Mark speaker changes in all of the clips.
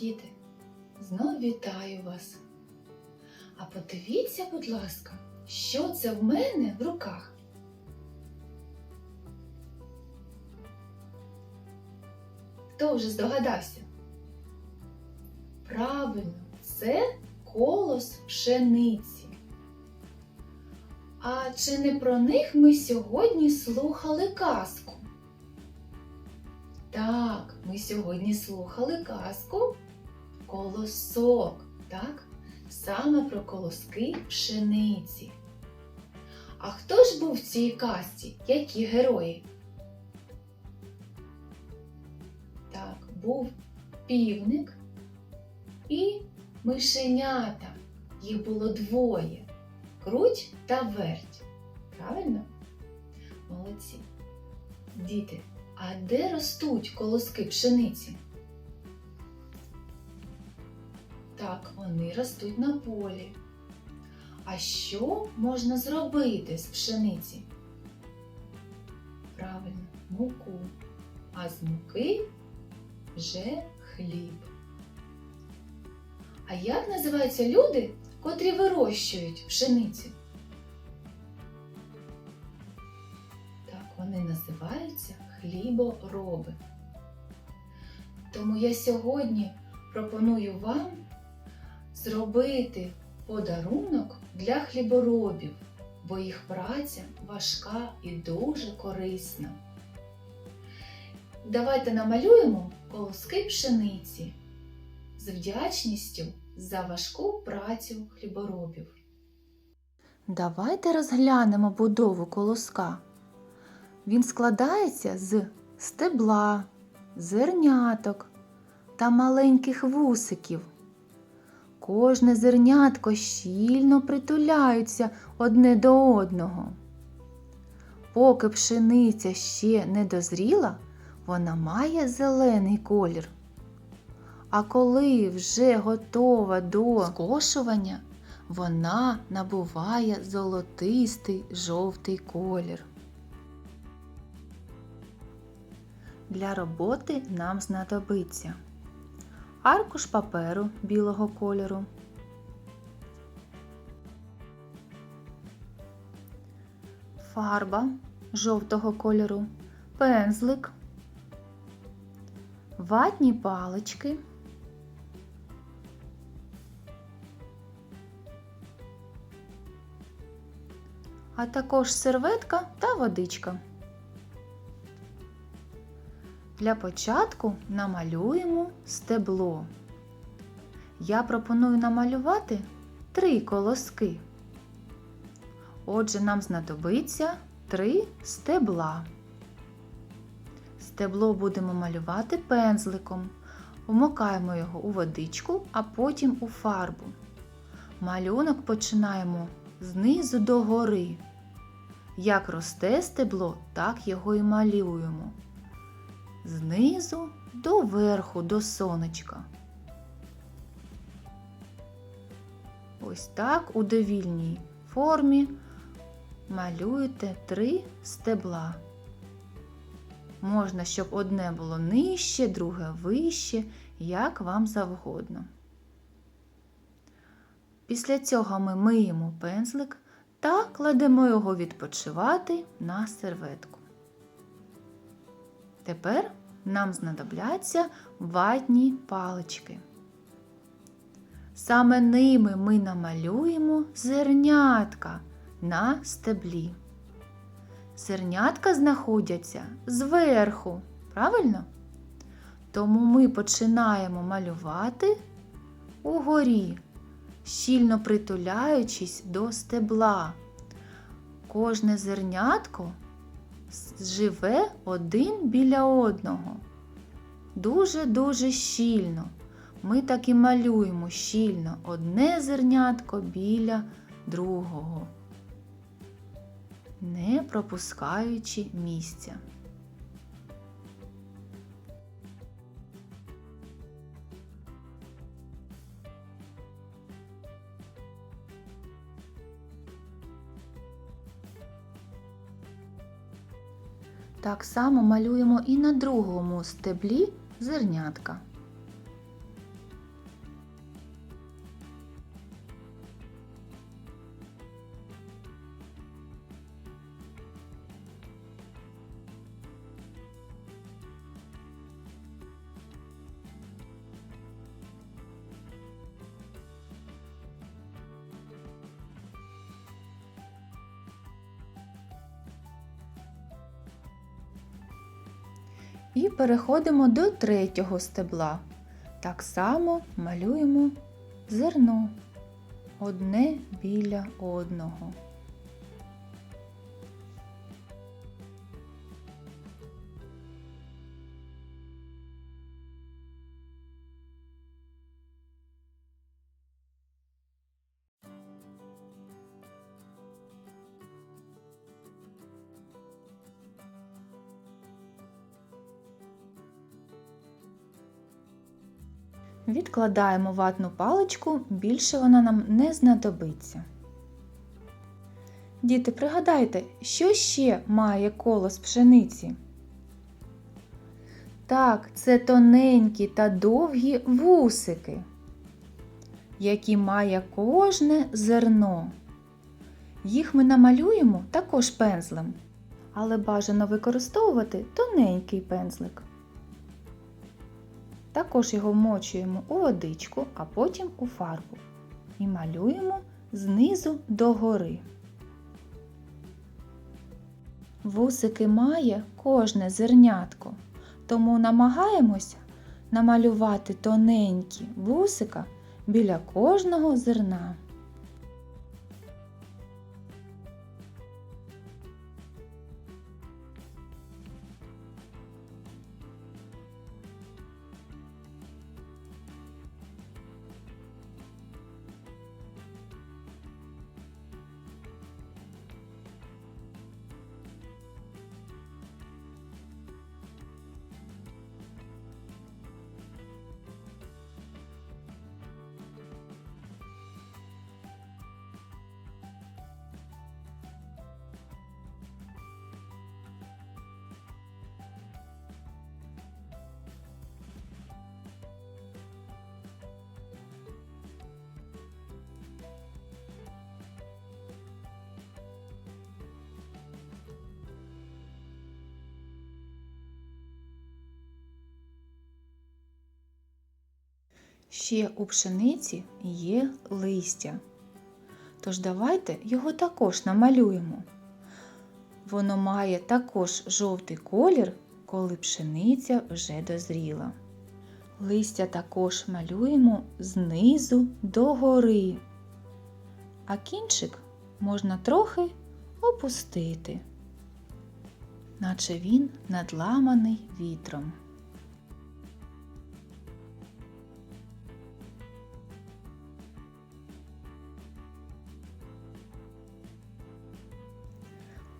Speaker 1: Діти, знов вітаю вас. А подивіться, будь ласка, що це в мене в руках? Хто вже здогадався? Правильно, це колос пшениці. А чи не про них ми сьогодні слухали казку? Так, ми сьогодні слухали казку Колосок, так? Саме про колоски пшениці. А хто ж був в цій казці? Які герої? Так, був півник і мишенята. Їх було двоє. Круть та верть. Правильно? Молодці. Діти, а де ростуть колоски пшениці? Так, вони ростуть на полі. А що можна зробити з пшениці? Правильно, муку. А з муки вже хліб. А як називаються люди, котрі вирощують пшеницю? Так, вони називаються хлібороби. Тому я сьогодні пропоную вам зробити подарунок для хліборобів, бо їх праця важка і дуже корисна. Давайте намалюємо колоски пшениці з вдячністю за важку працю хліборобів. Давайте розглянемо будову колоска. Він складається з стебла, зерняток та маленьких вусиків. Кожне зернятко щільно притуляються одне до одного. Поки пшениця ще не дозріла, вона має зелений колір. А коли вже готова до скошування, вона набуває золотистий жовтий колір. Для роботи нам знадобиться аркуш паперу білого кольору, фарба жовтого кольору, пензлик, ватні палички, а також серветка та водичка. Для початку намалюємо стебло. Я пропоную намалювати три колоски. Отже, нам знадобиться три стебла. Стебло будемо малювати пензликом. Вмокаємо його у водичку, а потім у фарбу. Малюнок починаємо знизу до гори. Як росте стебло, так його і малюємо знизу до верху до сонечка. Ось так у довільній формі малюєте три стебла. Можна, щоб одне було нижче, друге вище, як вам завгодно. Після цього ми миємо пензлик та кладемо його відпочивати на серветку. Тепер нам знадобляться ватні палички. Саме ними ми намалюємо зернятка на стеблі. Зернятка знаходяться зверху, правильно? Тому ми починаємо малювати угорі, щільно притуляючись до стебла. Кожне зернятко живе один біля одного. Дуже-дуже щільно. Ми так і малюємо щільно одне зернятко біля другого, не пропускаючи місця. Так само малюємо і на другому стеблі зернятка. І переходимо до третього стебла. Так само малюємо зерно одне біля одного. Відкладаємо ватну паличку, більше вона нам не знадобиться. Діти, пригадайте, що ще має коло з пшениці? Так, це тоненькі та довгі вусики, які має кожне зерно. Їх ми намалюємо також пензлем, але бажано використовувати тоненький пензлик. Також його вмочуємо у водичку, а потім у фарбу. І малюємо знизу до гори. Вусики має кожне зернятко, тому намагаємося намалювати тоненькі вусика біля кожного зерна. Ще у пшениці є листя. Тож давайте його також намалюємо. Воно має також жовтий колір, коли пшениця вже дозріла. Листя також малюємо знизу до гори, а кінчик можна трохи опустити, наче він надламаний вітром.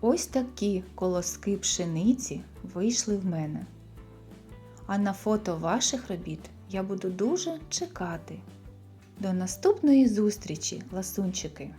Speaker 1: Ось такі колоски пшениці вийшли в мене. А на фото ваших робіт я буду дуже чекати. До наступної зустрічі, ласунчики!